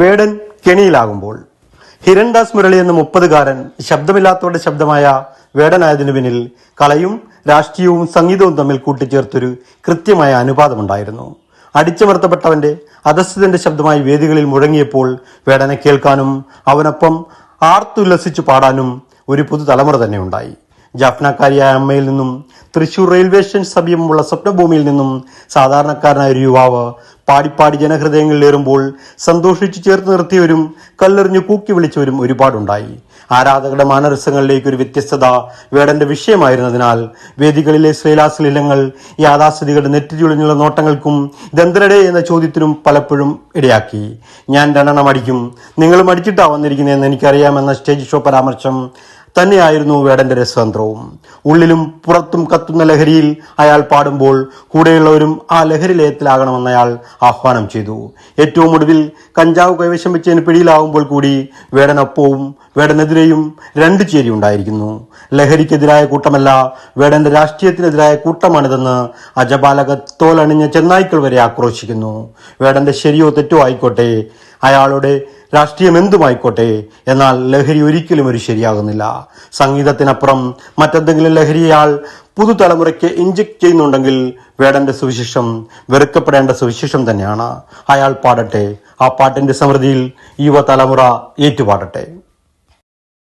വേടൻ കെണിയിലാകുമ്പോൾ ഹിരൺദാസ് മുരളി എന്ന മുപ്പതുകാരൻ ശബ്ദമില്ലാത്തവരുടെ ശബ്ദമായ വേടനായതിനു പിന്നിൽ കലയും രാഷ്ട്രീയവും സംഗീതവും തമ്മിൽ കൂട്ടിച്ചേർത്തൊരു കൃത്യമായ അനുപാതമുണ്ടായിരുന്നു. അടിച്ചമർത്തപ്പെട്ടവന്റെ അധസ്ഥിതന്റെ ശബ്ദമായി വേദികളിൽ മുഴങ്ങിയപ്പോൾ വേടനെ കേൾക്കാനും അവനൊപ്പം ആർത്തുല്ലസിച്ചു പാടാനും ഒരു പുതുതലമുറ തന്നെ ഉണ്ടായി. ജാഫ്നക്കാരിയായ അമ്മയിൽ നിന്നും തൃശൂർ റെയിൽവേ സ്റ്റേഷൻ സമീപമുള്ള സ്വപ്നഭൂമിയിൽ നിന്നും സാധാരണക്കാരനായ ഒരു യുവാവ് പാടിപ്പാടി ജനഹൃദയങ്ങളിലേറുമ്പോൾ സന്തോഷിച്ചു ചേർത്ത് നിർത്തിയവരും കല്ലെറിഞ്ഞു കൂക്കി വിളിച്ചവരും ഒരുപാടുണ്ടായി. ആരാധകരുടെ മാനരസങ്ങളിലേക്ക് ഒരു വ്യത്യസ്തത വേടന്റെ വിഷയമായിരുന്നതിനാൽ വേദികളിലെ ശ്രീലാസലീലങ്ങൾ യാഥാസ്ഥിതികളുടെ നെറ്റിചുളിഞ്ഞുള്ള നോട്ടങ്ങൾക്കും ഇതെന്തരടെ എന്ന ചോദ്യത്തിനും പലപ്പോഴും ഇടയാക്കി. ഞാൻ രണ്ടെണ്ണം അടിക്കും. നിങ്ങളും അടിച്ചിട്ടാ വന്നിരിക്കുന്നതെന്ന് എനിക്കറിയാമെന്ന സ്റ്റേജ് ഷോ പരാമർശം തന്നെയായിരുന്നു വേടന്റെ രസതന്ത്രവും. ഉള്ളിലും പുറത്തും കത്തുന്ന ലഹരിയിൽ അയാൾ പാടുമ്പോൾ കൂടെയുള്ളവരും ആ ലഹരി ലയത്തിലാകണമെന്ന് അയാൾ ആഹ്വാനം ചെയ്തു. ഏറ്റവും ഒടുവിൽ കഞ്ചാവ് കൈവശം വെച്ചതിന് പിടിയിലാവുമ്പോൾ കൂടി വേടനൊപ്പവും വേടനെതിരെയും രണ്ട് ചേരി ഉണ്ടായിരിക്കുന്നു. ലഹരിക്കെതിരായ കൂട്ടമല്ല വേടന്റെ രാഷ്ട്രീയത്തിനെതിരായ കൂട്ടമാണിതെന്ന് അജപാലക തോലണിഞ്ഞ ചെന്നായ്ക്കൾ വരെ ആക്രോശിക്കുന്നു. വേടന്റെ ശരിയോ തെറ്റോ ആയിക്കോട്ടെ അയാളുടെ രാഷ്ട്രീയം എന്തുമായിക്കോട്ടെ? എന്നാൽ ലഹരി ഒരിക്കലും ഒരു ശരിയാകുന്നില്ല. സംഗീതത്തിനപ്പുറം മറ്റെന്തെങ്കിലും ലഹരി അയാൾ പുതുതലമുറയ്ക്ക് ഇഞ്ചക്ട് ചെയ്യുന്നുണ്ടെങ്കിൽ വേടന്റെ സുവിശേഷം വെറുക്കപ്പെടേണ്ട സുവിശേഷം തന്നെയാണ്. അയാൾ പാടട്ടെ. ആ പാട്ടിന്റെ സമൃദ്ധിയിൽ യുവതലമുറ ഏറ്റുപാടട്ടെ.